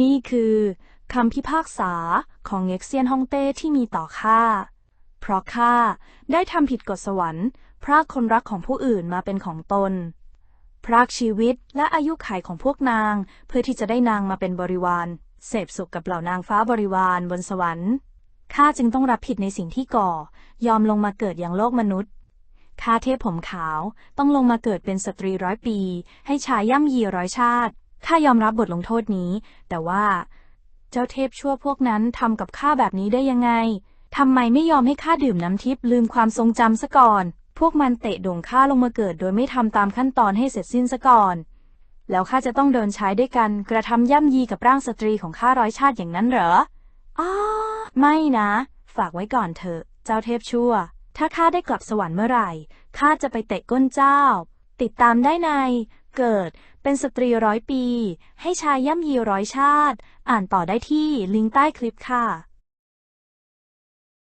นี่คือคำพิพากษาของเง็กเซียนฮ่องเต้ที่มีต่อข้า เพราะข้าได้ทำผิดกฎสวรรค์พรากคนรักของผู้อื่นมาเป็นของตน พรากชีวิตและอายุขัยของพวกนาง เพื่อที่จะได้นางมาเป็นบริวาร เสพสุขกับเหล่านางฟ้าบริวารบนสวรรค์ข้าจึงต้องรับผิดในสิ่งที่ก่อ ยอมลงมาเกิดอย่างโลกมนุษย์ข้าเทพผมขาวต้องลงมาเกิดเป็นสตรีร้อยปี ให้ชายย่ำยีร้อยชาติ ข้ายอมรับบทลงโทษนี้ แต่ว่า เจ้าเทพชั่วพวกนั้นทำกับข้าแบบนี้ได้ยังไงทำไมไม่ยอมให้ข้าดื่มน้ำทิพย์ลืมความทรงจำซะก่อน พวกมันเตะด่งข้าลงมาเกิด โดยไม่ทำตามขั้นตอนให้เสร็จสิ้นซะก่อน แล้วข้าจะต้องเดินใช้ด้วยกัน กระทำย่ำยีกับร่างสตรีของข้าร้อยชาติอย่างนั้นเหรออ้าไม่นะ ฝากไว้ก่อนเถอะ เจ้าเทพชั่ว ถ้าข้าได้กลับสวรรค์เมื่อไหร่ ข้าจะไปเตะก้นเจ้า ติดตามได้ใน เกิด เป็นสตรีร้อยปี ให้ชายย่ำยีร้อยชาติ อ่านต่อได้ที่ลิงก์ใต้คลิปค่ะ